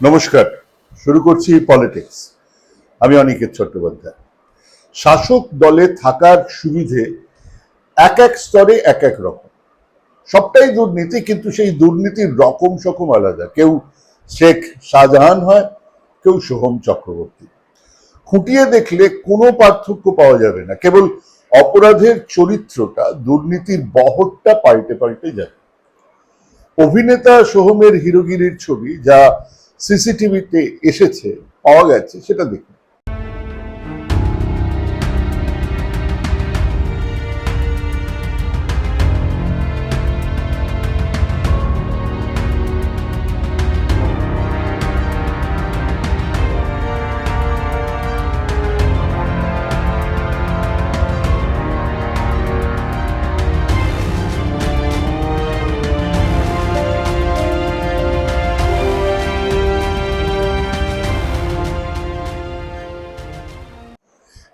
নমস্কার। শুরু করছি পলিটিক্স। আমি অনিকেত চট্টোপাধ্যায়। শাসক দলে থাকার সুবিধে এক এক স্তরে এক এক রকম। সবটাই দুর্নীতি, কিন্তু সেই দুর্নীতির রকম সকম আলাদা। কেউ শেখ শাহজাহান হয়, কেউ সোহম চক্রবর্তী। খুঁটিয়ে দেখলে কোনো পার্থক্য পাওয়া যাবে না। কেবল অপরাধের চরিত্রটা, দুর্নীতির বহরটা পাল্টে পাল্টে যাবে অভিনেতা সোহমের হিরোগিরির ছবি, যা সিসিটিভিতে এসেছে পাওয়া গেছে সেটা দেখুন।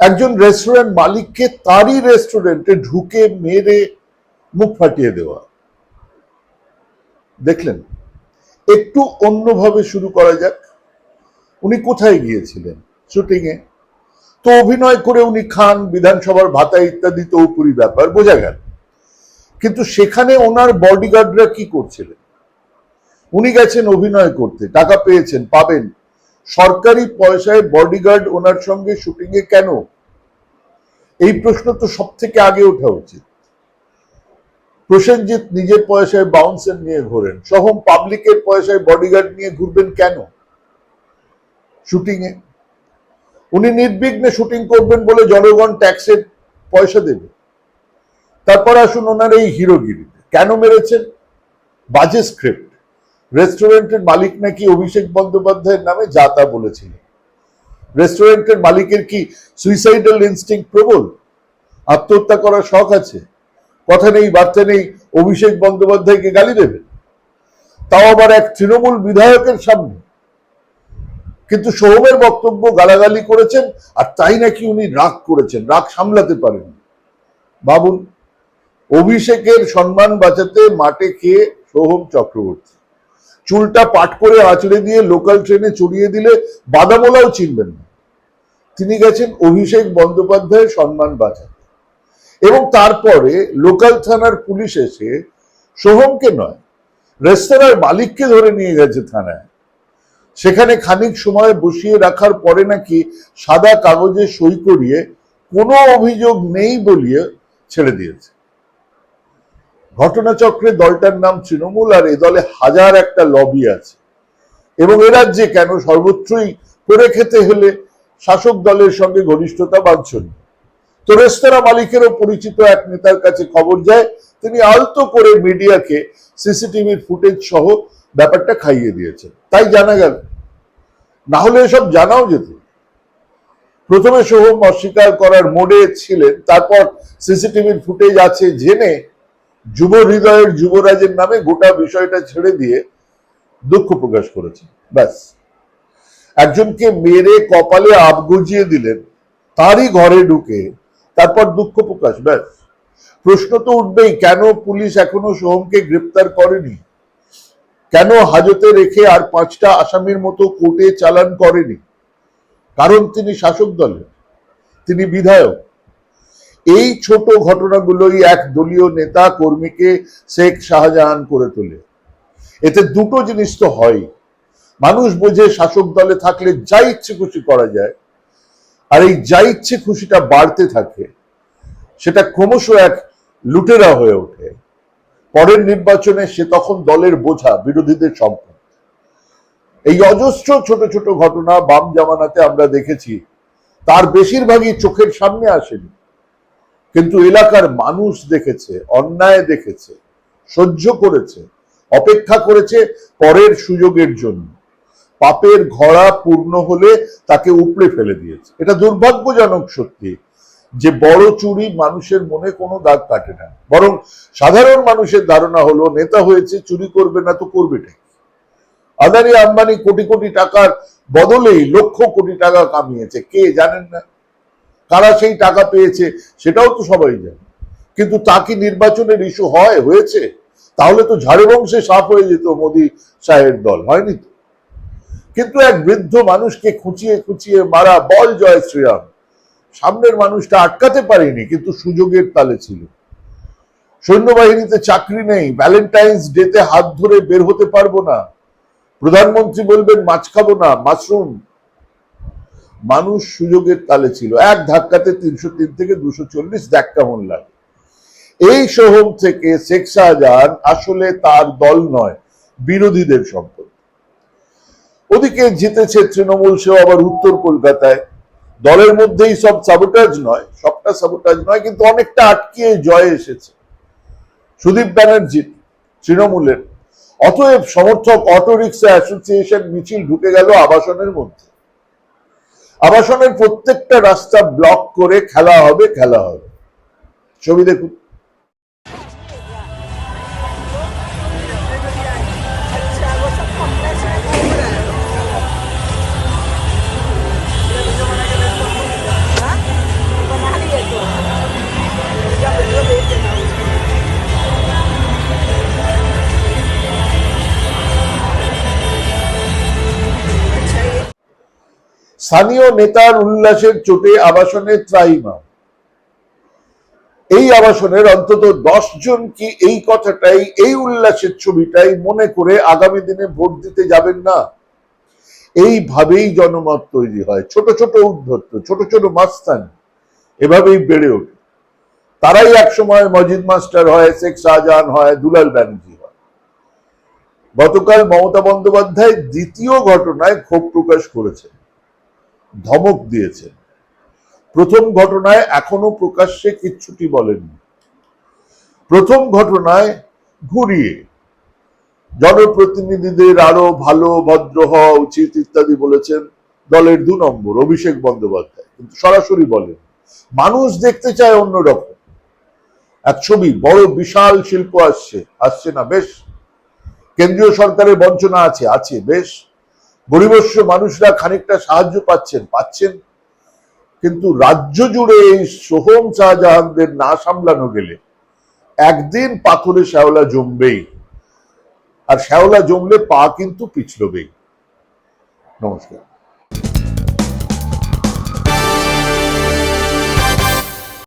একজন রেস্টুরেন্ট মালিককে তারই রেস্টুরেন্টে ঢুকে মেরে মুখ ফাটিয়ে দেওয়া। দেখলেন, একটু অন্যভাবে শুরু করা যাক। উনি কোথায় গিয়েছিলেন? শুটিংয়ে তো অভিনয় করে উনি খান, বিধানসভার ভাতা ইত্যাদি তো উপরি ব্যাপার, বোঝা গেল। কিন্তু সেখানে ওনার বডিগার্ডরা কি করছিলেন? উনি গেছেন অভিনয় করতে, টাকা পেয়েছেন, পাবেন। সরকারি পয়সায় বডিগার্ড ওনার সঙ্গে শুটিং এ কেন? এই প্রশ্ন তো সব থেকে আগে ওঠা উচিত। প্রসেনজিৎ নিজের পয়সায় বাউন্সার নিয়ে ঘোরেন। সহম পাবলিকের পয়সায় বডিগার্ড নিয়ে ঘুরবেন কেন? শুটিং এ উনি নির্বিঘ্নে শুটিং করবেন বলে জনগণ ট্যাক্সের পয়সা দেবে। তারপর আসুন ওনার এই হিরোগিরিতে। কেন মেরেছেন? বাজে স্ক্রিপ্ট রেস্টুরেন্টের মালিক নাকি অভিষেক বন্দ্যোপাধ্যায়ের নামে যা তা বলেছিলেন। রেস্টুরেন্টের মালিকের কি সুইসাইডাল ইনস্টিং প্রবল? আত্মহত্যা করার শখ আছে? কথা নেই, বার্তা নেই, অভিষেক বন্দ্যোপাধ্যায়কে গালি দেবে? তাও আবার এক তৃণমূল বিধায়কের সামনে। কিন্তু সোহমের বক্তব্য গালাগালি করেছেন, আর তাই নাকি উনি রাগ করেছেন, রাগ সামলাতে পারেন। ভাবুন, অভিষেকের সম্মান বাঁচাতে মাঠে খেয়ে সোহম চক্রবর্তী। চুলটা পাট করে আঁচড়ে দিয়ে লোকাল ট্রেনে চড়িয়ে দিলে বাদামোলাও চিনবেন না। তিনি গেছেন অভিষেক বন্দ্যোপাধ্যায়ের সম্মান বাঁচাতে। এবং তারপরে লোকাল থানার পুলিশ এসে সোহমকে নয়, রেস্তোরাঁর মালিককে ধরে নিয়ে গেছে থানায়। সেখানে খানিক সময় বসিয়ে রাখার পরে নাকি সাদা কাগজে সই করিয়ে কোনো অভিযোগ নেই বলিয়ে ছেড়ে দিয়েছে। ঘটনাচক্রে দলটার নাম তৃণমূল আর এ দলে হাজার একটা লবি আছে। এবং এ রাজ্যে কেন সর্বত্রই করে খেতে হলে শাসক দলের সঙ্গে ঘনিষ্ঠতা বাঞ্ছনীয়? তো রেস্তোরাঁ মালিকেরও পরিচিত এক নেতার কাছে খবর যায়, তিনি আলতো করে মিডিয়াকে সিসিটিভির ফুটেজ সহ ব্যাপারটা খাইয়ে দিয়েছেন। তাই জানা গেল, না হলে এসব জানাও যেত। প্রথমে সোহম অস্বীকার করার মোডে ছিলেন, তারপর সিসিটিভির ফুটেজ আছে জেনে যুব হৃদয়ের যুবরাজের নামে গোটা বিষয়টা ছেড়ে দিয়ে দুঃখ প্রকাশ করেছে ব্যাস। একজনকে মেরে কপালে গজিয়ে দিলেন, তারই ঘরে ঢুকে তারপর দুঃখ প্রকাশ, ব্যাস। প্রশ্ন তো উঠবেই, কেন পুলিশ এখনও সোহমকে গ্রেপ্তার করেনি? কেন হাজতে রেখে আর পাঁচটা আসামির মতো কোর্টে চালান করেনি? কারণ তিনি শাসক দলের, তিনি বিধায়ক। এই ছোট ঘটনাগুলোই এক দলীয় নেতা কর্মীকে শেখ শাহজাহান করে তোলে। এতে দুটো জিনিস তো হয়। মানুষ বোঝে শাসক দলে থাকলে যা ইচ্ছে খুশি করা যায়, আর এই যা ইচ্ছে খুশিটা বাড়তে থাকে, সেটা ক্রমশ এক লুটেরা হয়ে ওঠে। পরের নির্বাচনে সে তখন দলের বোঝা, বিরোধীদের সম্পদ এই অজস্র ছোট ছোট ঘটনা বাম জামানাতে আমরা দেখেছি, তার বেশিরভাগই চোখের সামনে আসেনি। কিন্তু এলাকার মানুষ দেখেছে, অন্যায় দেখেছে, সহ্য করেছে, অপেক্ষা করেছে পরের সুযোগের জন্য। পাপের ঘোড়া পূর্ণ হলে তাকে উপড়ে ফেলে দিয়েছে। এটা দুর্ভাগ্যজনক সত্যি যে বড় চুরি মানুষের মনে কোনো দাগ কাটে না। বরং সাধারণ মানুষের ধারণা হলো, নেতা হয়েছে, চুরি করবে না তো করবে ঠিক। আদানি আম্বানি কোটি কোটি টাকার বদলেই লক্ষ কোটি টাকা কামিয়েছে। কে জানেন না? কারা সেই টাকা পেয়েছে সেটাও তো সবাই জানে। কিন্তু তা কি নির্বাচনের ইস্যু হয়, হয়েছে? তাহলে তো ঝাড়ু বংশে সাফ হয়ে যেত মোদী সাহের দল, হয়নি তো? কিন্তু এক বৃদ্ধ মানুষকে খুঁচিয়ে খুঁচিয়ে মারা বল জয় শ্রীরাম। সামনের মানুষটা আটকাতে পারেনি, কিন্তু সুযোগের তালে ছিল। সৈন্যবাহিনীতে চাকরি নেই, ভ্যালেন্টাইন্স ডেতে হাত ধরে বের হতে পারব না। প্রধানমন্ত্রী বলবেন, মাছ খাব না, মাশরুম। মানুষ সুযোগের তালে ছিল। এক ধাক্কাতে তিনশো তিন থেকে দুশো চল্লিশ কেমন লাগে। এই সোহম থেকে শেখ শাহজাহান আসলে তার দল নয়, বিরোধীদের সম্পদ। ওদিকে জিতেছে তৃণমূল, সেও আবার উত্তর কলকাতায়। দলের মধ্যেই সব সাবোটাজ নয়, সবটা সাবোটাজ নয়, কিন্তু অনেকটা আটকিয়ে জয় এসেছে। সুদীপ ব্যানার্জি তৃণমূলের। অতএব সমর্থক অটো রিক্সা অ্যাসোসিয়েশন মিছিল ঢুকে গেল আবাসনের মধ্যে। আবাসনের প্রত্যেকটা রাস্তা ব্লক করে খেলা হবে খেলা হবে। ছবি দেখুন। স্থানীয় নেতার উল্লাসের চোটে আবাসনের ত্রাহিমা এই আবাসনের অন্তত দশ জন কি এই কথাটাই, এই উল্লাসের ছবিটাই মনে করে আগামী দিনে ভোট দিতে যাবেন না? এইভাবেই জনমত তৈরি হয়। ছোট ছোট উদ্ধত্ত, ছোট ছোট মাস্তান এভাবেই বেড়ে ওঠে। তারাই একসময় মজিদ মাস্টার হয়, শেখ শাহজাহান হয়, দুলাল ব্যানার্জি গতকাল মমতা বন্দ্যোপাধ্যায় দ্বিতীয় ঘটনায় ক্ষোভ প্রকাশ করেছেন। ধমক দিয়েছেন প্রথম ঘটনায় এখনও প্রকাশ্যে কিচ্ছুটি বলেননি প্রথম ঘটনায় ঘুরিয়ে জনপ্রতিনিধিদের আরও ভালো, ভদ্র হওয়া উচিত ইত্যাদি বলেছেন দলের দু নম্বর অভিষেক বন্দ্যোপাধ্যায়। কিন্তু সরাসরি বলেন, মানুষ দেখতে চায় অন্যরকম এক ছবি, বড় বিশাল শিল্প আসছে আসছে না, বেশ। কেন্দ্রীয় সরকারের বঞ্চনা আছে আছে, বেশ। গরিবস্য মানুষরা খানিকটা সাহায্য পাচ্ছেন পাচ্ছেন। কিন্তু রাজ্য জুড়ে এই সোহম শাহজাহানদের না সামলানো গেলে একদিন পাথরে শ্যাওলা জমবেই। আর শ্যাওলা জমলে পা কিন্তু পিছলবেই। নমস্কার।